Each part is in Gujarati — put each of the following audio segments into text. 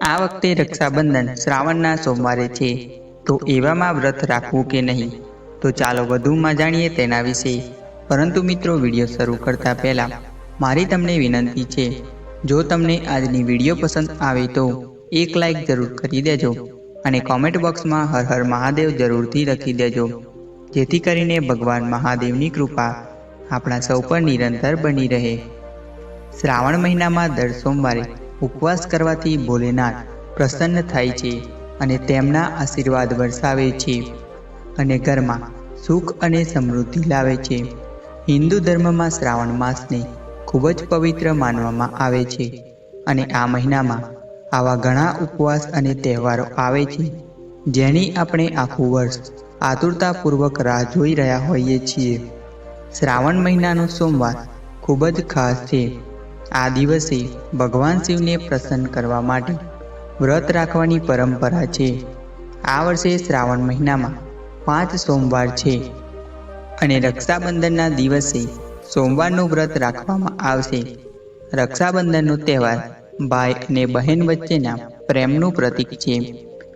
આ વખતે રક્ષાબંધન શ્રાવણના સોમવારે છે. તો એવામાં વ્રત રાખવું કે નહીં? તો ચાલો વધુમાં જાણીએ તેના વિશે. પરંતુ મિત્રો, વીડિયો શરૂ કરતા પહેલાં મારી તમને વિનંતી છે, જો તમને આજની વીડિયો પસંદ આવે તો એક લાઈક જરૂર કરી દેજો અને કોમેન્ટ બોક્સમાં હર હર મહાદેવ જરૂરથી લખી દેજો. જેથી કરીને ભગવાન મહાદેવની કૃપા આપણા સૌ પર નિરંતર બની રહે. શ્રાવણ મહિનામાં દર સોમવારે ઉપવાસ કરવાથી ભોલેનાથ પ્રસન્ન થાય છે અને તેમના આશીર્વાદ વરસાવે છે અને ઘરમાં સુખ અને સમૃદ્ધિ લાવે છે. હિન્દુ ધર્મમાં શ્રાવણ માસને ખૂબ જ પવિત્ર માનવામાં આવે છે અને આ મહિનામાં આવા ઘણા ઉપવાસ અને તહેવારો આવે છે, જેની આપણે આખું વર્ષ આતુરતાપૂર્વક રાહ જોઈ રહ્યા હોઈએ છીએ. શ્રાવણ મહિનાનો સોમવાર ખૂબ જ ખાસ છે આ દિવસે ભગવાન શિવને પ્રસન્ન કરવા માટે વ્રત રાખવાની પરંપરા છે. આ વર્ષે શ્રાવણ મહિનામાં પાંચ સોમવાર છે અને રક્ષાબંધનના દિવસે સોમવારનું વ્રત રાખવામાં આવશે. રક્ષાબંધનનો તહેવાર ભાઈ અને બહેન વચ્ચેના પ્રેમનું પ્રતીક છે.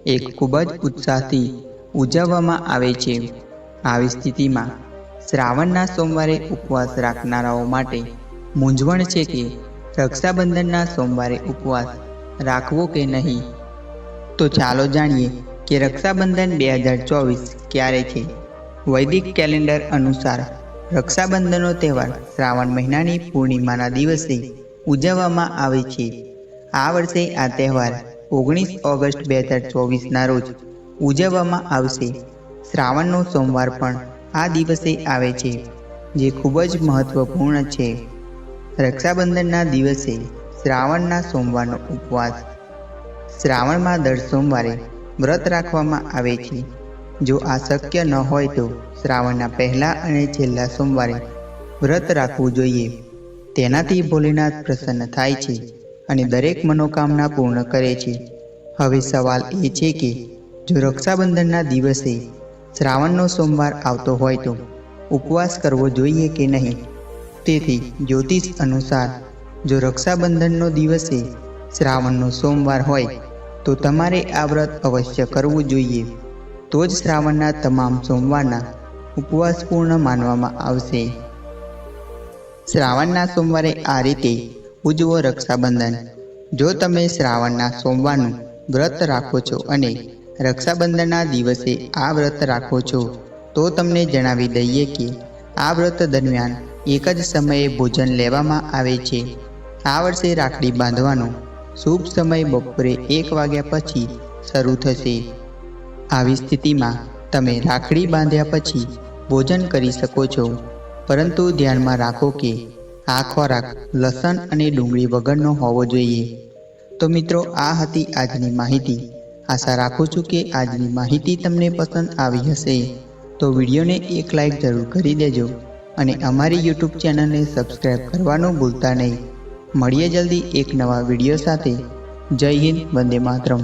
એક ખૂબ જ ઉત્સાહથી ઉજવવામાં આવે છે. આવી સ્થિતિમાં શ્રાવણના સોમવારે ઉપવાસ રાખનારાઓ માટે મૂંઝવણ છે કે રક્ષાબંધનના સોમવારે ઉપવાસ રાખવો કે નહીં? તો ચાલો જાણીએ કે રક્ષાબંધન બે હજાર ચોવીસ ક્યારે છે. વૈદિક કેલેન્ડર અનુસાર રક્ષાબંધનનો તહેવાર શ્રાવણ મહિનાની પૂર્ણિમાના દિવસે ઉજવવામાં આવે છે. આ વર્ષે આ તહેવાર ઓગણીસ ઓગસ્ટ બે હજાર ચોવીસના રોજ ઉજવવામાં આવશે. શ્રાવણનો સોમવાર પણ આ દિવસે આવે છે, જે ખૂબ જ મહત્વપૂર્ણ છે. રક્ષાબંધનના દિવસે શ્રાવણના સોમવારનો ઉપવાસ. શ્રાવણમાં દર સોમવારે વ્રત રાખવામાં આવે છે. જો આ શક્ય ન હોય તો શ્રાવણના પહેલા અને છેલ્લા સોમવારે વ્રત રાખવું જોઈએ. તેનાથી ભોલેનાથ પ્રસન્ન થાય છે અને દરેક મનોકામના પૂર્ણ કરે છે. હવે સવાલ એ છે કે, જો રક્ષાબંધનના દિવસે શ્રાવણનો સોમવાર આવતો હોય તો ઉપવાસ કરવો જોઈએ કે નહીં? તેથી જ્યોતિષ અનુસાર જો રક્ષાબંધનનો દિવસે શ્રાવણનો સોમવાર હોય, તો તમારે આ વ્રત અવશ્ય કરવું જોઈએ. તો જ શ્રાવણના તમામ સોમવારના ઉપવાસ માનવામાં આવશે. શ્રાવણના સોમવારે આ રીતે ઉજવો રક્ષાબંધન. જો તમે શ્રાવણના સોમવારનું વ્રત રાખો છો અને રક્ષાબંધનના દિવસે આ વ્રત રાખો છો, તો તમને જણાવી દઈએ કે આ વ્રત દરમિયાન એક જ સમયે ભોજન લેવામાં આવે છે. આ વર્ષે રાખડી બાંધવાનો શુભ સમય બપોરે એક વાગ્યા પછી શરૂ થશે. આવી સ્થિતિમાં તમે રાખડી બાંધ્યા પછી ભોજન કરી શકો છો. પરંતુ ધ્યાનમાં રાખો કે આ ખોરાક લસણ અને ડુંગળી વગરનો હોવો જોઈએ. તો મિત્રો, આ હતી આજની માહિતી. આશા રાખું છું કે આજની માહિતી તમને પસંદ આવી હશે. તો વિડીયોને એક લાઇક જરૂર કરી દેજો અને અમારી યુટ્યુબ ચેનલને સબસ્ક્રાઈબ કરવાનું ભૂલતા નહીં. મળીએ જલ્દી એક નવા વીડિયો સાથે. જય હિન્દ, વંદે માતરમ.